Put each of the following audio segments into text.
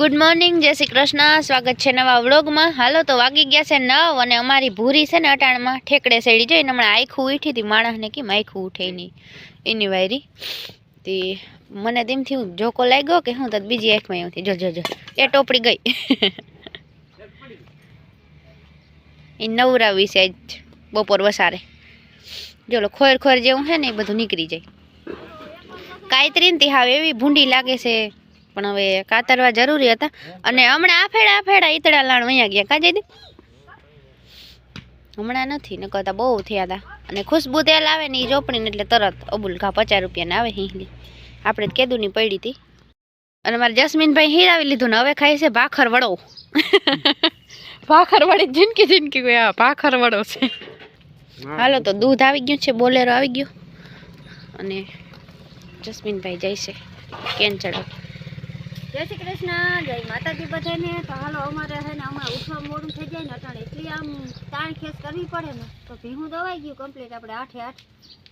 Good morning જય શ્રી કૃષ્ણ. સ્વાગત છે નવા વ્લોગમાં. હાલો તો વાગી ગયા છે નવ અને અમારી ભૂરી છે ને અટાણમાં ઠેકડે સડી જોઈને હમણાં આખું ઉઠી હતી, માણસને કેમ આખું ઉઠે એની એની વાયરી. તે મને તેમથી હું જોકો લાગ્યો કે હું તો બીજી આંખમાં એવું જો જો જો. એ ટોપડી ગઈ. એ નવરાવી છે બપોર વસારે. જો ખોર ખોર જેવું છે ને એ બધું નીકળી જાય. કાયત્રીન તી હાવ એવી ભૂંડી લાગે છે. પણ હવે કાતરવા જરૂરી હતા. અને હમણાં આફેડા આફેડા ઈતડા લાણ અહીંયા ગયા. કાજે દી હમણાં નથી ને કરતા બહુ થયા હતા અને ખુશ્બુ તેલ આવે ને એ ચોપડીને એટલે તરત અબુલ ઘા પચાસ રૂપિયાને આવે હિંગલી આપણે કેદુની પડી હતી અને મારે જસ્મીનભાઈ હીરાવી લીધું ને હવે ખાય છે ભાખર વડો. ભાખર વડી જિંદગી જિંદગી કોઈ આ ભાખર વડો છે. હાલો તો દૂધ આવી ગયું છે બોલેરો આવી ગયો. અને જસ્મીનભાઈ જાય છે. કેન ચડો જય શ્રી કૃષ્ણ જય માતાજી બધાને. તો હાલો અમારે છે ને અમારે ઉઠવા મોડું થઈ જાય ને અટાણે. એટલી આમ તાણ ખેસ કરવી પડે ને. તો ભીહું દવાઈ ગયું કમ્પ્લીટ આપણે આઠે આઠ.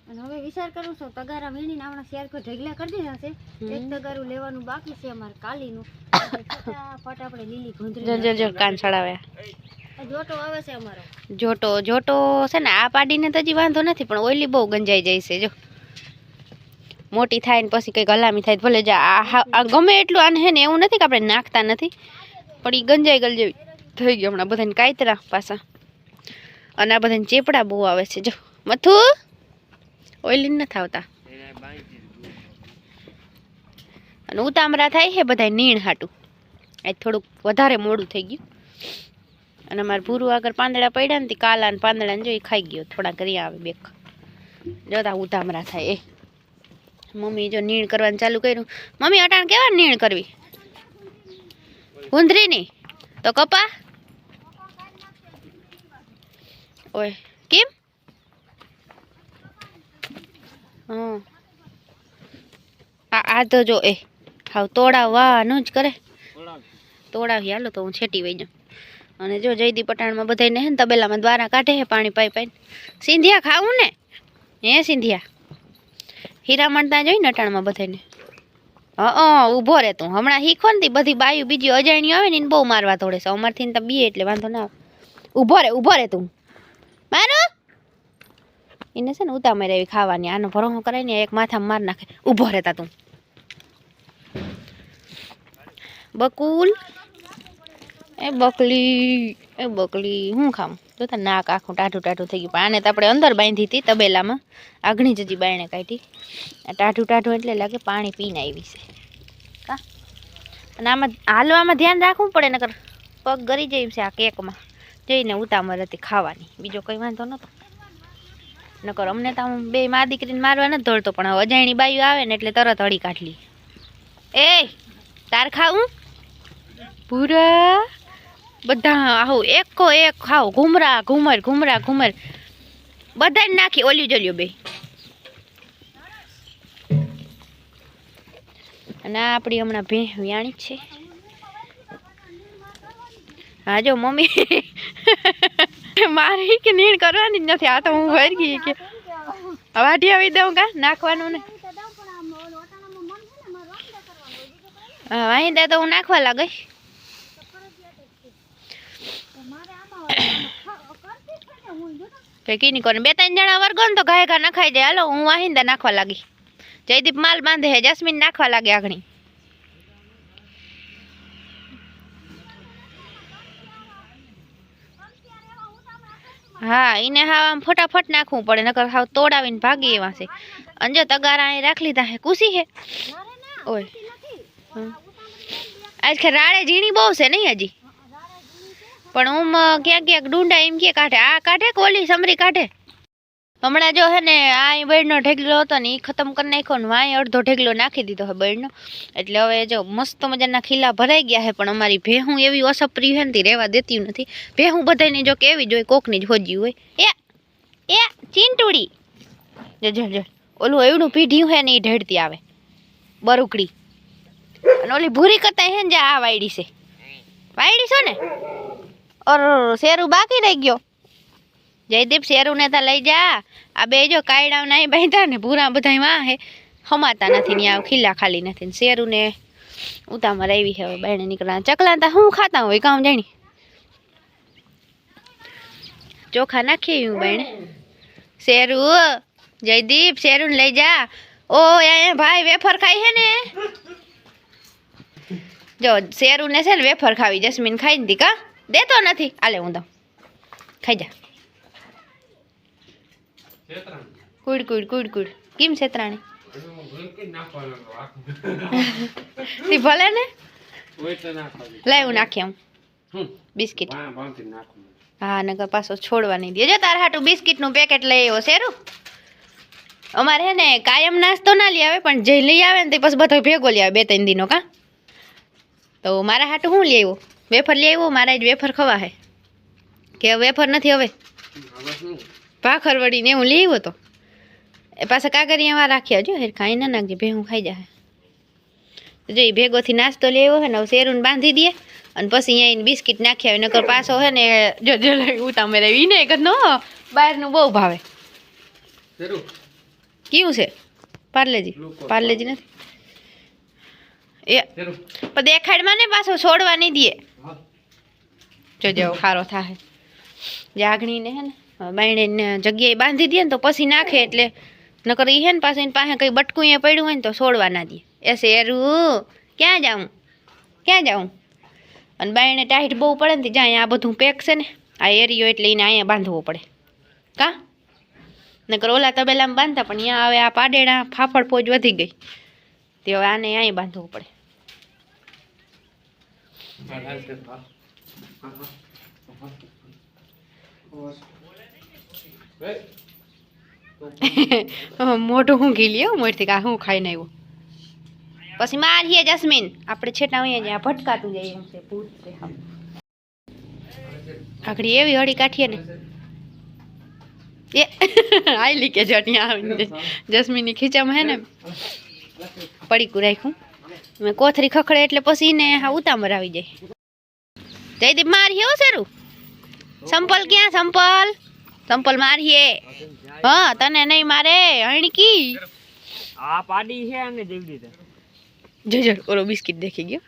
અને હવે વિચાર કરું છું તગારા વીણીને હમણાં શેર કોઈ ઢગલા કરી દીધા છે. એક તગારું લેવાનું બાકી છે અમારે કાલીનું. ફટાફટ આપણે લીલી ઘૂંધરી જો જો કાન ચડાવ્યા જોટો આવે છે અમારો. જોટો જોટો છે ને આ પાડીને તો હજી વાંધો નથી પણ ઓઈલી બહુ ગંજાઈ જાય છે જો. મોટી થાય ને પછી કંઈક હલામી થાય ભલે જ. આ ગમે એટલું આને હે ને એવું નથી કે આપણે નાખતા નથી. પણ એ ગંજાઈ ગલ જેવી થઈ ગયું હમણાં બધાને કાયતરા પાછા. અને આ બધાને ચેપડા બહુ આવે છે. જો, મથુ ઓઈલી નથી આવતા. અને ઉતામરા થાય છે બધા નીણ હાટું. આજ થોડુંક વધારે મોડું થઈ ગયું. અને અમારે ભૂરું આગળ પાંદડા પડ્યા ને કાલા ને પાંદડા ને જો એ ખાઈ ગયો. થોડા કરી આવે બેક. જોતા ઉતામરા થાય, એ. મમ્મી જો નીણ કરવાનું ચાલુ કર્યું. મમ્મી, અટાણ કેવા નીણ કરવી? ઊંધરીની તો કપા? ઓય, કેમ? આ તો જો, એ, હાવ તોડાવવાનું જ કરે. તોડાવી, હાલો તો હું છેટી વહી જાઉં. અને જો જયદી પટાણમાં બધાને હે ને તબેલામાં દ્વારા કાઢે હે પાણી પાઈ પાઈને. સિંધિયા ખાવું ને? હે સિંધિયા? હીરા મળતા જોઈ ને અટાણમાં બધાને હા ઊભો રહે તું. હમણાં શીખો ને બધી બાયું બીજી અજાણી આવે ને એને બહુ મારવા તોડે છે. અમારથી તો બીએ એટલે વાંધો ના આવે. ઊભો રહે ઊભો રહે તું. મારો? એને છે ને ઉતામર એવી ખાવાની. આનો ભરોસો કરાય ને એક માથામાં માર નાખે. ઊભો રહેતા તું બકુલ. એ બકલી એ બકલી, હું ખામ તાર નાક આખું ટાઢું ટાઢું થઈ ગયું. પણ આને તો આપણે અંદર બાંધી હતી તબેલામાં. આગણી જજી બાયણે કાઢી. ટાઢું ટાઢું એટલે લાગે પાણી પીને આવી છે. કા? અને આમાં હાલવામાં ધ્યાન રાખવું પડે, નકર પગ ગરી જાય છે આ કેકમાં. જઈને ઉતામળ હતી ખાવાની. બીજો કંઈ વાંધો નહોતો. નકર અમને તો હું બે મા દીકરીને મારવા નથી દોડતો, પણ હવે અજાણી બાયું આવે ને એટલે તરત હળી કાઢલી એ, તાર ખાવું? પૂરા? બધા આવું એકો એક ખાવ ઘુમરા, ઘુમર ઘુમરા, ઘુમર. બધાને નાખી ઓલ્યું જલ્યું બે. અને આપણી હમણાં ભે વ્યાણી છે. હા, જો, મમ્મી. મારી કે નીણ કરવાની જ નથી. આ તો હું ભરી ગઈ કે વાઢી આવી દઉં કા? નાખવાનું ને. વાહી તો હું નાખવા લાગીશ. કઈ ની કોને બે ત્રણ જણા વર્ગો ને તો ઘાય ઘા નખાઈ જાય. હાલો હું વાહિંદા નાખવા લાગી. જયદીપ માલ બાંધે હે જસ્મીન નાખવા લાગે આગણી. હા એને હા આમ ફટાફટ નાખવું પડે નકર હાવ તોડાવીને ભાગી એવા છે. અને જો તગારા અહીં રાખ લીધા હે કુસી હે? ઓય. હમ. આજ ખે રાડે ઝીણી બહુ છે નહીં હજી? પણ હું ક્યાંક ક્યાંક ડુંડા એમ કે કાઢે. આ કાઢે કે ઓલી સમરી કાઢે? હમણાં જો હે ને, આ બળનો ઢેગલો હતો ને એ ખતમ કરી નાખ્યો ને વાંય અડધો ઢેગલો નાખી દીધો હે બળનો. એટલે હવે જો મસ્ત મજાના ખીલા ભરાઈ ગયા છે પણ અમારી ભેહું એવી અસપ્રિય છે ને રહેવા દેતી નથી. ભેહું બધાને જો કેવી જ હોય કોકની જ હોજી હોય. એ એ, ચીંટુડી. જો ઓલું એવડું પીઢ્યું હે ને એ ઢેડતી આવે. બરુકડી. અને ઓલી ભૂરી કરતા હે ને, જે આ વાયડી છે. વાયડી છો ને? ઓર શેરું બાકી રહી ગયો જયદીપ શેરું ને તા લઈ જા. આ બે જો કાયડા નહીં બાંધ્યા ને પૂરા બધા વાં હે. હમાતા નથી ને આ ખીલા ખાલી નથી ને શેરું ને ઉતામાં આવી છે હવે બાયણે નીકળ્યા ચકલા તા શું ખાતા હોય કામ જાણી. ચોખા નાખી હું બાયણે શેરુ, જયદીપ શેરુને લઈ જા. ઓ અહીંયા ભાઈ, વેફર ખાઈ છે ને. જો શેરુ ને છે ને વેફર ખાવી. જસ્મીન ખાઈ નથી કા. દેતો નથી. આલે હું દઉં ખાઈ જા. કુડ કુડ કુડ કુડ. કેમ છેતરાણી તી ભલે ને? લાય હું નાખી આવું બિસ્કિટ. હા નગર પાછો છોડવા નહીં દે. જો તાર હાટું બિસ્કિટનું પેકેટ લઈ આવ્યો શેરું અમારે હે ને કાયમ નાસ્તો ના લઈ આવે પણ જે લઈ આવે ને તે પછી બધો ભેગો લઈ આવે બે ત્રણ દિનો કા? તો મારા હાટું હું લઈ આવ્યો? વેફર લઈ આવ્યો મારા જ વેફર ખવા હે કે વેફર નથી હવે? ભાખર વળીને હું લઈ આવ્યો તો. એ પાછા કાગરિયામાં રાખ્યા જો હેર ખાઈ ના નાખજે ભેહું ખાઈ જાય જો એ ભેગોથી નાસ્તો લેવો હોય હે ને શેરું બાંધી દે અને પછી અહીંયા એને બિસ્કિટ નાખ્યા હોય નકર પાછો હે ને જો જો ઉતામે રહી ને એક નો બહારનું બહુ ભાવે. કેવું છે? પાર્લેજી. પાર્લેજી નથી? એ પણ દેખાડમાં ને પાછો છોડવા નહીં દે. જો જો ખારો થાય જાગણીને હે ને બાયણે જગ્યાએ બાંધી દે ને તો પછી નાખે એટલે, નકર એ હે ને પાછું પાસે કંઈ બટકું એ પડ્યું હોય ને તો છોડવા ના દે. એ શેરું ક્યાં જાઉં? ક્યાં જાઉં? અને બાયણે ટાઈટ બહુ પડે ને જ્યાં આ બધું પેક છે ને, આ એરિયો એટલે એને અહીંયા બાંધવો પડે. કા? નકર ઓલા તબેલામાં બાંધતા, પણ અહીંયા હવે આ પાડેડા ફાફડ પોજ વધી ગઈ. તે હવે આને અહીંયા બાંધવું પડે. મોઢું હું ઘી લ્યો, મોઢથી કા હું ખાઈને આવ્યો પછી મારીએ જસ્મીન. આપણે છેટા અહીંયા જ્યાં ભટકાતું છે આખડી એવી હળી કાઠીએ ને. એ, આયલી કે જટી આવીને જસ્મીનની ખીચામાં હે ને, પડીકું રાખ્યું. મેં કોથરી ખખડે એટલે પછી ને હા ઉતામર આવી જાય. જયદીપ મારીએ હો સેરું સંપલ ક્યાં સંપલ સંપલ મારીએ હા તને નહીં મારે હણકી આ પાડી છે અને જેવી રીતે જો જો ઓલો બિસ્કિટ દેખી ગયો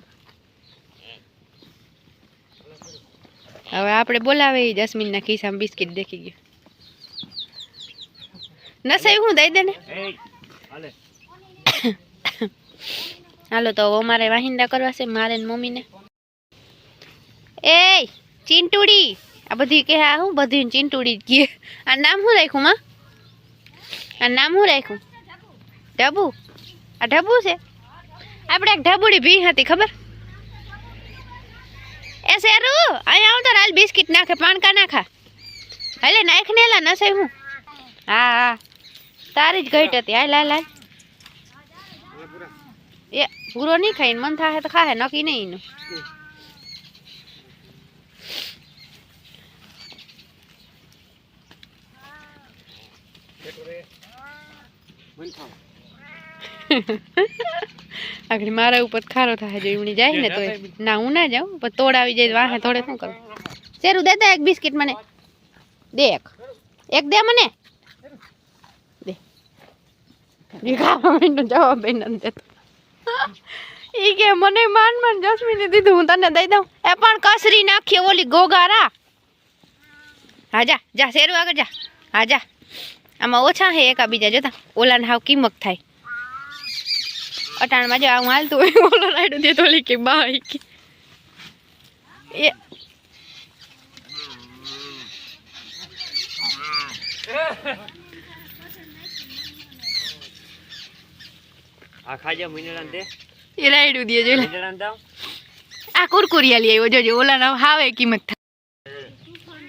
હવે આપણે બોલાવે ઈ જસ્મીનના ખિસ્સામાં બિસ્કિટ દેખી ગયો. નસાઈ હું દઈ દે ને? એ હાલે. હાલો તો હવે અમારે વાહિંદા કરવા છે મારે ને મમ્મીને. એ ચીંટુડી. આ બધી કે આ હું બધી ચીંટુડી જ કહે આ નામ શું રાખ્યું, માં? આ નામ શું રાખ્યું? ઢબુ. આ ઢબુ છે? આપણે એક ઢબુડી ભી હતી, ખબર? એ શેરુ અહીંયા આવતો હાલ બિસ્કિટ નાખે, પાણકા નાખા. હાલે નાખ ને એલા નસે હું. હા હા. તારી જ ઘટ હતી. હાલ હાલ હાલ. એ પૂરો નહીં ખાઈને, મન થાય તો ખાહે, નક્કી નહીં એનું. આગળ મારા ઉપર ખારો થાય જો એમની જાય ને તો ના હું ના જાઉં પણ તોડ આવી જાય તો વાહે થોડે શું કરું? શેરું દે દે એક બિસ્કિટ મને. દે એક એક દે મને. દે. એ ખાવા માંડ્યો જવાબ એ નથી દેતો. ઈ કે મને માન માન જસ્મીને દીધું હું તને દઈ દઉં. એ પણ કસરી નાખીએ ઓલી ગોગારા. હા જા જા શેરું આગળ જા. હા જા. આમાં ઓછા હે એકાબીજા જોતા. ઓલાને હાવ કિંમત થાય. અટાણમાં જો આ હું હાલતું હોય ઓલો રાડું દે તો કે બાઈ કે. એ એ રાઈડું દે જો આ કુરકુરિયા લઈ આવ્યો. જોજો ઓલા હાવે કિંમત થાય.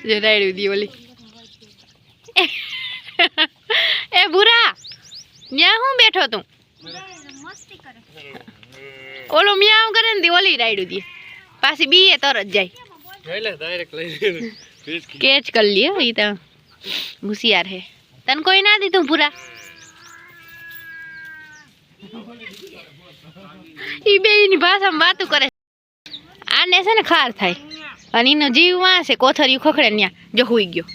જો રાઈડું દી ઓલી. એ ભૂરા ન્યા હું બેઠો તું? ઓલું મ્યાવ કરે ને ઓલી રાઈડું દી પાછી બી એ તરત જાય. કેચ કરી લ્યો ઈ તો હોશિયાર હે. તને કોઈ ના દીધું પૂરા ઈ બે ની ભાષામાં વાતું કરે. આને છે ને ખાર થાય. અને એનો જીવ વાંસે કોથરી કોથરિયું ખખડે ન્યા જો હુઈ ગયો.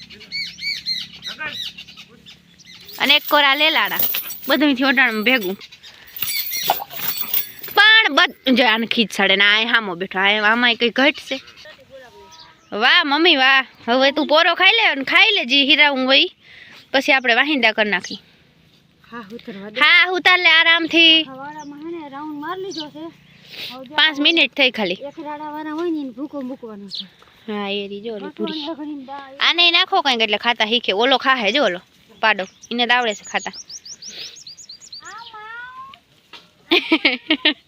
અને એક કોરા લેલાડા. બધું થી ઓટાણું ભેગું. પણ જો આને ખીચ સાડે ને આ હામો બેઠો આ આમાં કઈ ઘટશે. વાહ મમ્મી વાહ. હવે તું પોરો ખાઈ લે અને ખાઈ લેજે હીરાવું હીરા હું વઈ. પછી આપણે વાહિંદા કરી નાખી. હા ઉતાર લે આરામથી. જો પાંચ મિનિટ થઈ ખાલી. હોય હા એ રીજો પૂરી. આને નાખો કંઈક એટલે ખાતા શીખે. ઓલો ખાહે જો ઓલો. પાડો. એને આવડે છે ખાતા.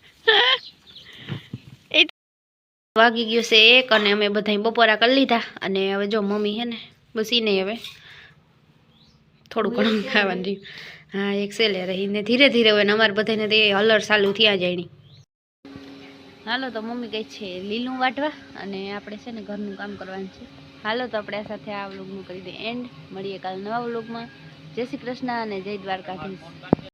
વાગી ગયો છે એક અને અમે બધા બપોરા કરી લીધા. અને હવે જો મમ્મી હે ને બસ એને હવે થોડું ઘણું ખાવાનું રહ્યું. હા એક સેલે રહીને ધીરે ધીરે હવે ને અમારે બધાને તે હલર ચાલુ થયા જાય હાલો તો મમ્મી કહે છે લીલું વાટવા અને આપણે છે ને ઘરનું કામ કરવાનું છે. હાલો તો આપણે આ સાથે આ વ્લોગનું કરી દઈએ એન્ડ મળીએ કાલ નવા વ્લોગમાં જય શ્રી કૃષ્ણ અને જય દ્વારકાધીશ.